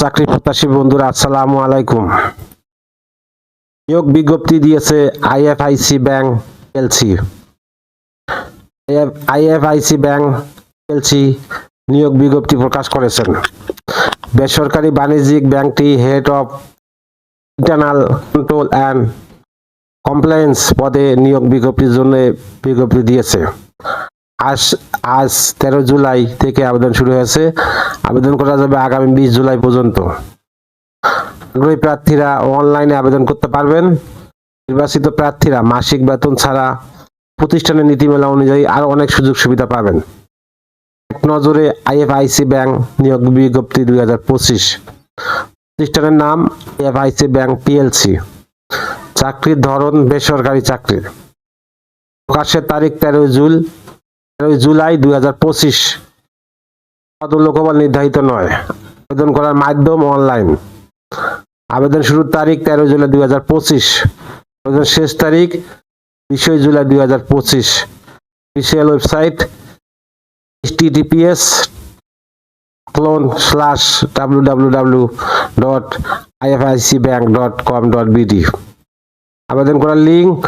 চাকরি প্রত্যাশী বন্ধুরা, আসসালামু আলাইকুম। নিয়োগ বিজ্ঞপ্তি দিয়েছে IFIC bank LC. IFIC bank LC নিয়োগ বিজ্ঞপ্তি প্রকাশ করেছেন। বেসরকারি বাণিজ্যিক ব্যাংকটি head of internal control and compliance পদে নিয়োগ বিজ্ঞপ্তির জন্য বিজ্ঞপ্তি দিয়েছে। আজ আজ তেরো জুলাই থেকে আবেদন শুরু হয়েছে। আবেদন করা যাবে আগামী বিশ জুলাই পর্যন্ত। আগ্রহী প্রার্থীরা অনলাইনে আবেদন করতে পারবেন। নির্বাচিত প্রার্থীরা মাসিক বেতন ছাড়া প্রতিষ্ঠানের নীতিমালা অনুযায়ী আরও অনেক সুযোগ সুবিধা পাবেন। এক নজরে আইএফআইসি ব্যাংক নিয়োগ বিজ্ঞপ্তি দুই হাজার পঁচিশ। প্রতিষ্ঠানের নাম আইএফআইসি ব্যাংক পিএলসি। চাকরির ধরন বেসরকারি চাকরির। প্রকাশের তারিখ তেরোই জুল। তেরোই জুলাই দুই হাজার পঁচিশ। লোকবল নির্ধারিত নয়। আবেদন করার মাধ্যম অনলাইন। আবেদন শুরুর তারিখ তেরো জুলাই দুই হাজার পঁচিশ। আবেদন শেষ তারিখ বিশই জুলাই দুই হাজার পঁচিশ। Official website https colon slash W W W dot IFIC bank dot com dot BD আবেদন করার লিঙ্ক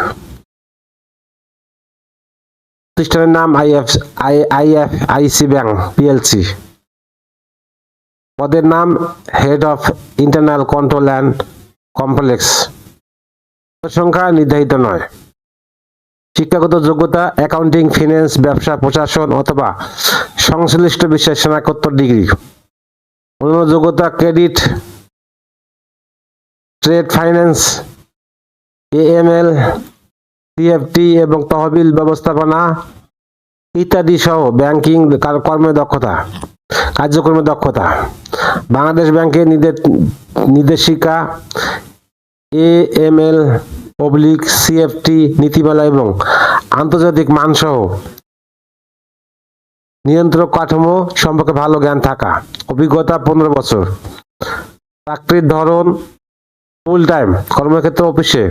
প্রতিষ্ঠানের নাম IF IF IC bank, PLC. পদের নাম head of internal control and complex সংখ্যা নির্ধারিত নয়। শিক্ষাগত যোগ্যতা অ্যাকাউন্টিং ফিনান্স ব্যবসা, প্রশাসন অথবা সংশ্লিষ্ট বিষয়ে স্নাতকোত্তর ডিগ্রি। অন্যান্য যোগ্যতা, credit, trade finance, AML CFT এবং তহবিল ব্যবস্থাপনা ইত্যাদি সহ ব্যাংকিং কর্মে দক্ষতা কার্যক্রমে দক্ষতা। বাংলাদেশ ব্যাংকের নির্দেশিকা A M L public CFT নীতিমালা এবং আন্তর্জাতিক মানসহ নিয়ন্ত্রক কাঠামো সম্পর্কে ভালো জ্ঞান থাকা। অভিজ্ঞতা পনেরো বছর। চাকরির ধরন ফুল টাইম কর্মক্ষেত্র অফিসে